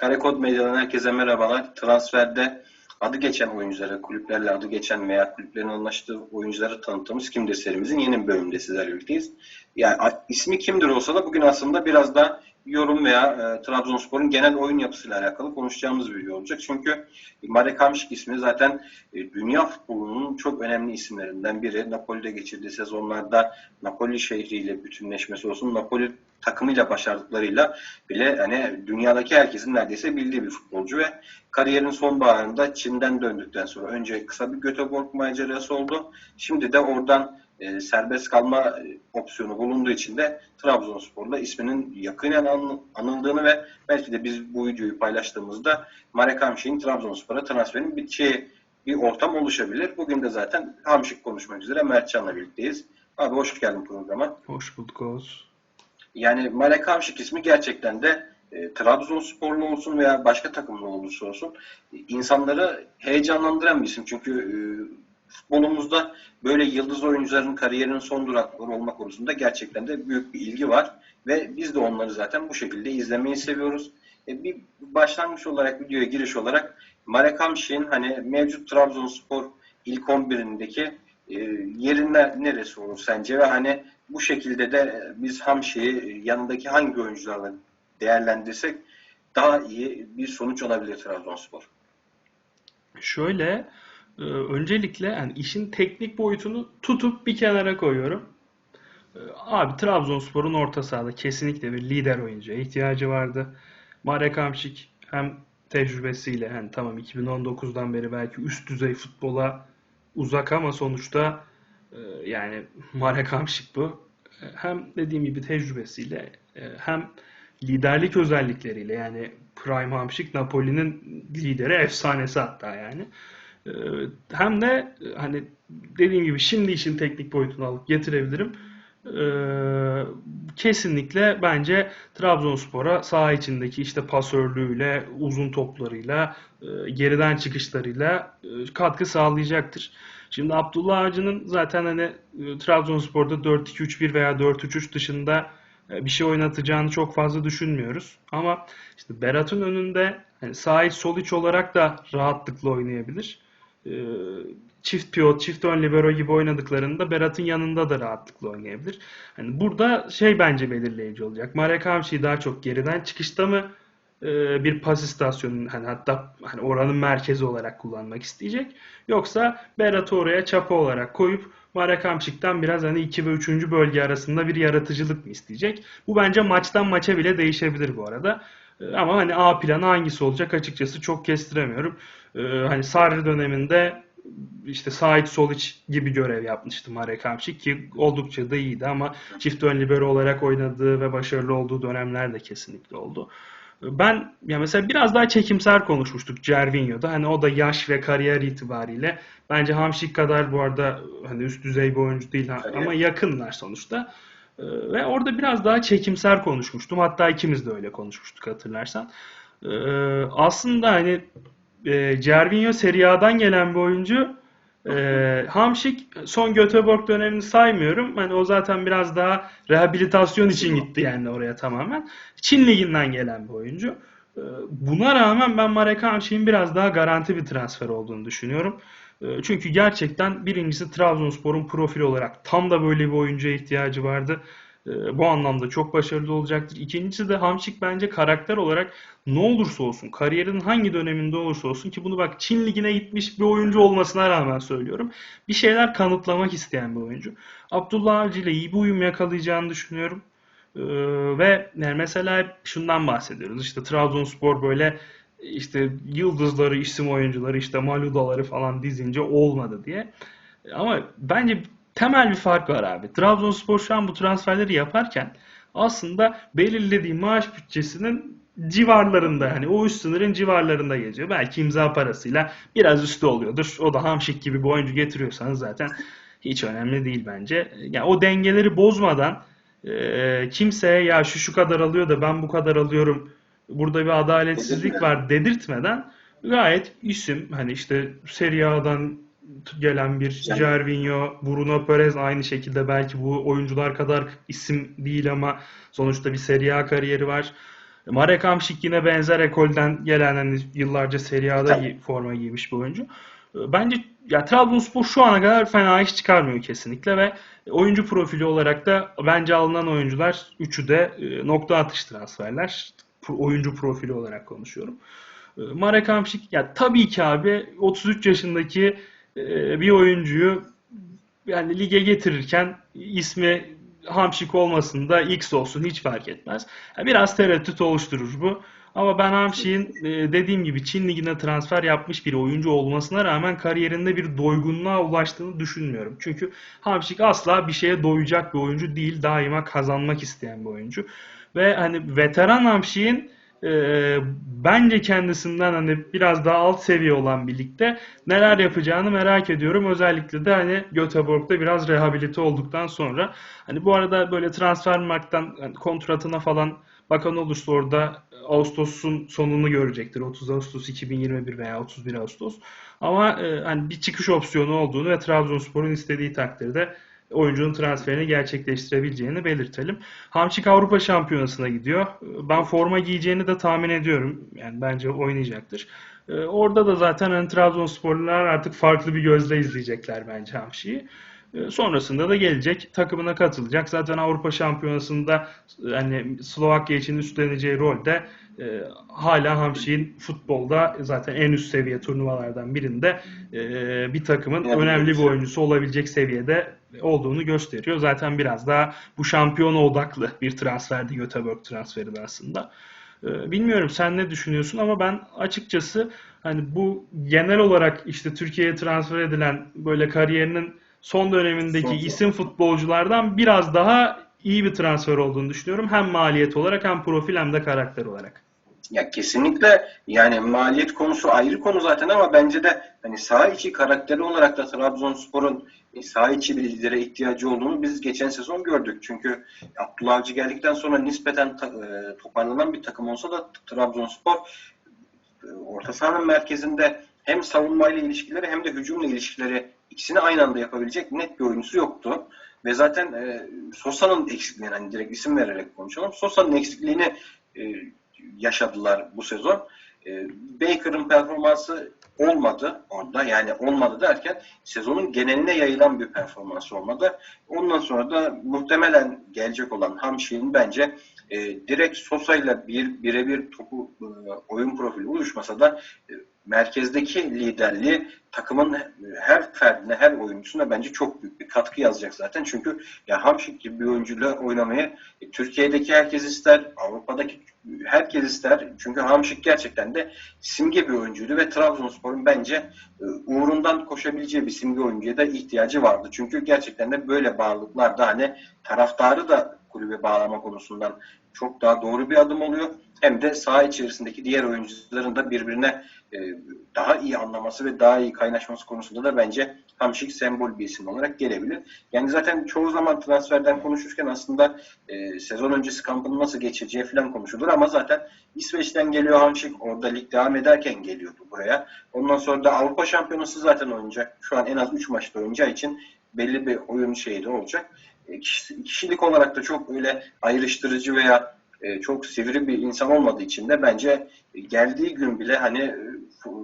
Karekod Medya'dan herkese merhabalar. Transferde adı geçen oyunculara, kulüplerle adı geçen veya kulüplerin anlaştığı oyuncuları tanıttığımız Kimdir serimizin yeni bir bölümünde sizlerle birlikteyiz. Yani ismi kimdir olsa da bugün aslında biraz da yorum veya e, Trabzonspor'un genel oyun yapısıyla alakalı konuşacağımız bir video olacak. Çünkü Marek Hamšík ismi zaten e, dünya futbolunun çok önemli isimlerinden biri. Napoli'de geçirdiği sezonlarda Napoli şehriyle bütünleşmesi olsun, Napoli takımıyla başardıklarıyla bile hani dünyadaki herkesin neredeyse bildiği bir futbolcu ve kariyerin son baharında Çin'den döndükten sonra önce kısa bir Göteborg macerası oldu. Şimdi de oradan e, serbest kalma e, opsiyonu bulunduğu için de Trabzonspor'la isminin yakinen an- anıldığını ve belki de biz bu videoyu paylaştığımızda Marek Hamšík'in Trabzonspor'a transferinin biteceği bir ortam oluşabilir. Bugün de zaten Hamšík konuşmak üzere Mertcan'la birlikteyiz. Abi hoş geldin programa. Hoş bulduk Oğuz. Yani Marek Hamšík ismi gerçekten de e, Trabzonsporlu olsun veya başka takımlı olursa olsun e, insanları heyecanlandıran bir isim. Çünkü e, futbolumuzda böyle yıldız oyuncuların kariyerinin son durakları olma konusunda gerçekten de büyük bir ilgi var. Ve biz de onları zaten bu şekilde izlemeyi seviyoruz. E, bir başlangıç olarak videoya giriş olarak Marek Hamšík'in hani mevcut Trabzonspor ilk 11'indeki e, yeri ne- neresi olur sence ve hani bu şekilde de e, biz Hamşi'yi yanındaki hangi oyuncularla değerlendirsek daha iyi bir sonuç olabilir Trabzonspor. Şöyle, e, öncelikle yani işin teknik boyutunu tutup bir kenara koyuyorum. E, Abi Trabzonspor'un orta sahada kesinlikle bir lider oyuncuya ihtiyacı vardı. Marek Hamšík hem tecrübesiyle hani tamam 2019'dan beri belki üst düzey futbola uzak ama sonuçta e, yani Marek Hamšík bu. E, Hem dediğim gibi tecrübesiyle e, hem liderlik özellikleriyle yani Prime Hamšík Napoli'nin lideri efsanesi hatta yani. E, Hem de e, hani dediğim gibi şimdi işin teknik boyutunu alıp getirebilirim. E, Kesinlikle bence Trabzonspor'a saha içindeki işte pasörlüğüyle, uzun toplarıyla, e, geriden çıkışlarıyla e, katkı sağlayacaktır. Şimdi Abdullah Avcı'nın zaten hani e, Trabzonspor'da 4-2-3-1 veya 4-3-3 dışında bir şey oynatacağını çok fazla düşünmüyoruz. Ama işte Berat'ın önünde hani sağ iç sol iç olarak da rahatlıkla oynayabilir. E, Çift pivot, çift ön libero gibi oynadıklarında Berat'ın yanında da rahatlıkla oynayabilir. Hani burada şey bence belirleyici olacak. Marek Hamšík'i daha çok geriden çıkışta mı e, bir pas istasyonunun hani hatta hani oranın merkezi olarak kullanmak isteyecek. Yoksa Berat'ı oraya çapa olarak koyup Marek Hamšík'ten biraz hani 2 ve 3. bölge arasında bir yaratıcılık mı isteyecek? Bu bence maçtan maça bile değişebilir bu arada. E, Ama hani A planı hangisi olacak açıkçası çok kestiremiyorum. E, Hani Sarri döneminde işte sağ iç sol iç gibi görev yapmıştı Marek Hamšík ki oldukça da iyiydi ama çift ön libero olarak oynadığı ve başarılı olduğu dönemler de kesinlikle oldu. Ben ya mesela biraz daha çekimser konuşmuştuk Cervinho'da. Hani o da yaş ve kariyer itibariyle bence Hamšík kadar bu arada hani üst düzey bir oyuncu değil Kariyer. ama yakınlar sonuçta. Ee, Ve orada biraz daha çekimser konuşmuştum. Hatta ikimiz de öyle konuşmuştuk hatırlarsan. Ee, aslında hani e, Cervinho Serie A'dan gelen bir oyuncu. E, Hamšík son Göteborg dönemini saymıyorum. Hani o zaten biraz daha rehabilitasyon için gitti yani oraya tamamen. Çin Ligi'nden gelen bir oyuncu. E, buna rağmen ben Marek Hamšík'in biraz daha garanti bir transfer olduğunu düşünüyorum. E, çünkü gerçekten birincisi Trabzonspor'un profili olarak tam da böyle bir oyuncuya ihtiyacı vardı. E, bu anlamda çok başarılı olacaktır. İkincisi de Hamšík bence karakter olarak ne olursa olsun, kariyerinin hangi döneminde olursa olsun ki bunu bak Çin Ligi'ne gitmiş bir oyuncu olmasına rağmen söylüyorum. Bir şeyler kanıtlamak isteyen bir oyuncu. Abdullah Avcı ile iyi bir uyum yakalayacağını düşünüyorum. Ee, ve yani mesela şundan bahsediyoruz. İşte Trabzonspor böyle işte yıldızları, isim oyuncuları, işte Maludaları falan dizince olmadı diye. Ama bence temel bir fark var abi. Trabzonspor şu an bu transferleri yaparken aslında belirlediği maaş bütçesinin civarlarında hani o üst sınırın civarlarında geziyor. Belki imza parasıyla biraz üstü oluyordur. O da Hamšík gibi bir oyuncu getiriyorsanız zaten hiç önemli değil bence. Yani o dengeleri bozmadan e, kimseye ya şu şu kadar alıyor da ben bu kadar alıyorum. Burada bir adaletsizlik var dedirtmeden gayet isim hani işte Serie A'dan gelen bir Yani- Gervinho, Bruno Perez aynı şekilde belki bu oyuncular kadar isim değil ama sonuçta bir Serie A kariyeri var. Marek Hamšík yine benzer ekolden gelen hani yıllarca Serie A'da Tabii. forma giymiş bir oyuncu. E, Bence ya Trabzonspor şu ana kadar fena iş çıkarmıyor kesinlikle ve oyuncu profili olarak da bence alınan oyuncular üçü de e, nokta atış transferler. Oyuncu profili olarak konuşuyorum. E, Marek Hamšík ya tabii ki abi 33 yaşındaki e, bir oyuncuyu yani lige getirirken ismi Hamşik olmasın da X olsun hiç fark etmez. Biraz tereddüt oluşturur bu. Ama ben Hamşik'in e, dediğim gibi Çin ligine transfer yapmış bir oyuncu olmasına rağmen kariyerinde bir doygunluğa ulaştığını düşünmüyorum. Çünkü Hamşik asla bir şeye doyacak bir oyuncu değil. Daima kazanmak isteyen bir oyuncu. Ve hani veteran Hamşik'in e, bence kendisinden hani biraz daha alt seviye olan birlikte neler yapacağını merak ediyorum. Özellikle de hani Göteborg'da biraz rehabilite olduktan sonra. Hani bu arada böyle Transfermarkt'tan hani kontratına falan bakan olursa orada Ağustos'un sonunu görecektir. 30 Ağustos 2021 veya 31 Ağustos. Ama e, hani bir çıkış opsiyonu olduğunu ve Trabzonspor'un istediği takdirde oyuncunun transferini gerçekleştirebileceğini belirtelim. Hamşik Avrupa Şampiyonası'na gidiyor. Ben forma giyeceğini de tahmin ediyorum. Yani bence oynayacaktır. Ee, Orada da zaten hani Trabzonsporlular artık farklı bir gözle izleyecekler bence Hamşik'i. Ee, Sonrasında da gelecek, takımına katılacak. Zaten Avrupa Şampiyonası'nda hani Slovakya için üstleneceği rolde e, hala Hamşik'in futbolda zaten en üst seviye turnuvalardan birinde e, bir takımın Yani önemli bir bir- oyuncusu olabilecek seviyede olduğunu gösteriyor. Zaten biraz daha bu şampiyona odaklı bir transferdi Göteborg transferi de aslında. Ee, Bilmiyorum sen ne düşünüyorsun ama ben açıkçası hani bu genel olarak işte Türkiye'ye transfer edilen böyle kariyerinin son dönemindeki Son- isim futbolculardan biraz daha iyi bir transfer olduğunu düşünüyorum. Hem maliyet olarak hem profil hem de karakter olarak. Ya kesinlikle yani maliyet konusu ayrı konu zaten ama bence de hani saha içi karakteri olarak da Trabzonspor'un saha içi bir lidere ihtiyacı olduğunu biz geçen sezon gördük. Çünkü Abdullah Avcı geldikten sonra nispeten e, toparlanan bir takım olsa da Trabzonspor e, orta sahanın merkezinde hem savunmayla ilişkileri hem de hücumla ilişkileri ikisini aynı anda yapabilecek net bir oyuncusu yoktu. Ve zaten e, Sosa'nın eksikliğini hani direkt isim vererek konuşalım. Sosa'nın eksikliğini e, yaşadılar bu sezon. E, Baker'ın performansı olmadı orada. Yani olmadı derken sezonun geneline yayılan bir performans olmadı. Ondan sonra da muhtemelen gelecek olan Hamşik'in bence e, direkt Sosa'yla bir birebir topu e, oyun profili uyuşmasa da e, merkezdeki liderliği takımın her ferdine, her oyuncusuna bence çok büyük bir katkı yazacak zaten. Çünkü ya Hamşik gibi bir oyuncuyla oynamayı e, Türkiye'deki herkes ister, Avrupa'daki herkes ister. Çünkü Hamşik gerçekten de simge bir oyuncuydu ve Trabzonspor'un bence e, uğrundan koşabileceği bir simge oyuncuya da ihtiyacı vardı. Çünkü gerçekten de böyle bağlılıklar da hani taraftarı da kulübe bağlama konusundan çok daha doğru bir adım oluyor. Hem de saha içerisindeki diğer oyuncuların da birbirine e, daha iyi anlaması ve daha iyi kaynaşması konusunda da bence Hamşik sembol bir isim olarak gelebilir. Yani zaten çoğu zaman transferden konuşurken aslında e, sezon öncesi kampını nasıl geçireceği falan konuşulur ama zaten İsveç'ten geliyor Hamşik orada lig devam ederken geliyordu buraya. Ondan sonra da Avrupa Şampiyonası zaten oynayacak. Şu an en az 3 maçta oynayacağı için belli bir oyun şeyi de olacak. E, kişi- kişilik olarak da çok öyle ayrıştırıcı veya e, çok sivri bir insan olmadığı için de bence e, geldiği gün bile hani e,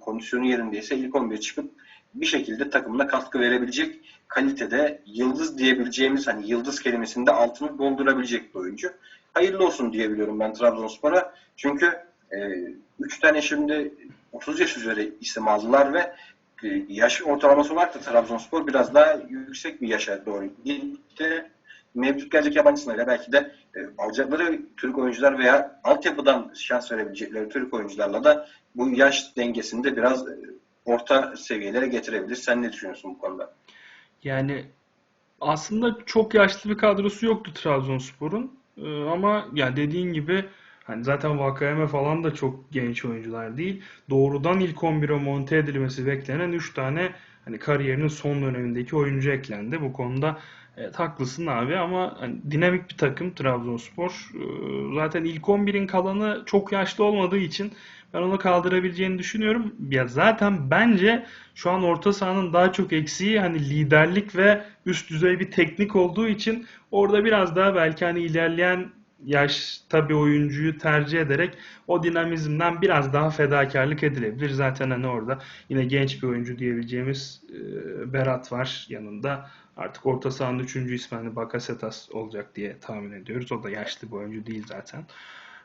kondisyonu yerindeyse ilk 11 çıkıp bir şekilde takımına katkı verebilecek kalitede yıldız diyebileceğimiz hani yıldız kelimesinde altını doldurabilecek bir oyuncu. Hayırlı olsun diyebiliyorum ben Trabzonspor'a. Çünkü 3 tane şimdi 30 yaş üzeri isim aldılar ve e, yaş ortalaması olarak da Trabzonspor biraz daha yüksek bir yaşa doğru gitti. Mevcut gelecek yabancı sınırıyla belki de e, alacakları Türk oyuncular veya altyapıdan şans verebilecekleri Türk oyuncularla da bu yaş dengesini de biraz e, orta seviyelere getirebilir. Sen ne düşünüyorsun bu konuda? Yani aslında çok yaşlı bir kadrosu yoktu Trabzonspor'un. Ee, ama ya dediğin gibi hani zaten Vakayeme falan da çok genç oyuncular değil. Doğrudan ilk 11'e monte edilmesi beklenen 3 tane hani kariyerinin son dönemindeki oyuncu eklendi. Bu konuda evet, haklısın abi ama hani dinamik bir takım Trabzonspor. Ee, zaten ilk 11'in kalanı çok yaşlı olmadığı için ben onu kaldırabileceğini düşünüyorum. Ya zaten bence şu an orta sahanın daha çok eksiği hani liderlik ve üst düzey bir teknik olduğu için orada biraz daha belki hani ilerleyen yaşta bir oyuncuyu tercih ederek o dinamizmden biraz daha fedakarlık edilebilir. Zaten hani orada yine genç bir oyuncu diyebileceğimiz e, Berat var yanında. Artık orta sahanın üçüncü ismi hani Bakasetas olacak diye tahmin ediyoruz. O da yaşlı bir oyuncu değil zaten.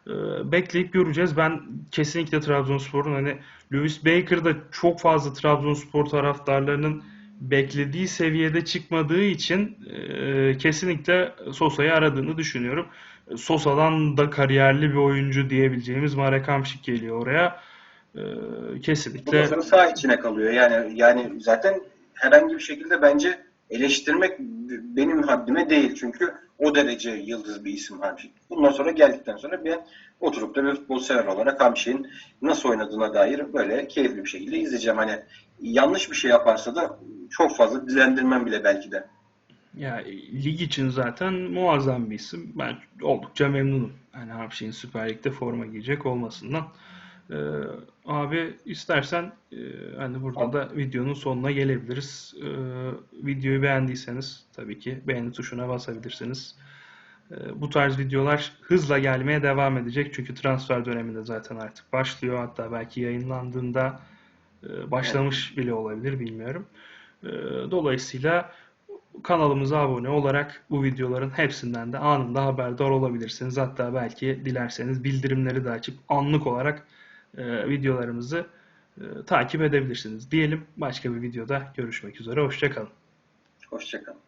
E, bekleyip göreceğiz. Ben kesinlikle Trabzonspor'un hani Lewis Baker'da çok fazla Trabzonspor taraftarlarının beklediği seviyede çıkmadığı için e, kesinlikle Sosa'yı aradığını düşünüyorum. Sosa'dan da kariyerli bir oyuncu diyebileceğimiz Marek Hamšík geliyor oraya. E, kesinlikle sonra sağ içine kalıyor. Yani yani zaten herhangi bir şekilde bence eleştirmek benim haddime değil. Çünkü o derece yıldız bir isim Hamşik. Bundan sonra geldikten sonra ben oturup da bir futbol sever olarak Hamşik'in nasıl oynadığına dair böyle keyifli bir şekilde izleyeceğim. Hani yanlış bir şey yaparsa da çok fazla dilendirmem bile belki de. ya lig için zaten muazzam bir isim. Ben oldukça memnunum. Yani Hamšík'in Süper Lig'de forma giyecek olmasından. E, abi istersen e, hani burada da videonun sonuna gelebiliriz. E, videoyu beğendiyseniz tabii ki beğeni tuşuna basabilirsiniz. E, Bu tarz videolar hızla gelmeye devam edecek. Çünkü transfer dönemi de zaten artık başlıyor. Hatta belki yayınlandığında e, başlamış bile olabilir bilmiyorum. E, Dolayısıyla kanalımıza abone olarak bu videoların hepsinden de anında haberdar olabilirsiniz. Hatta belki dilerseniz bildirimleri de açıp anlık olarak e, videolarımızı e, takip edebilirsiniz. Diyelim başka bir videoda görüşmek üzere. Hoşçakalın. Hoşçakalın.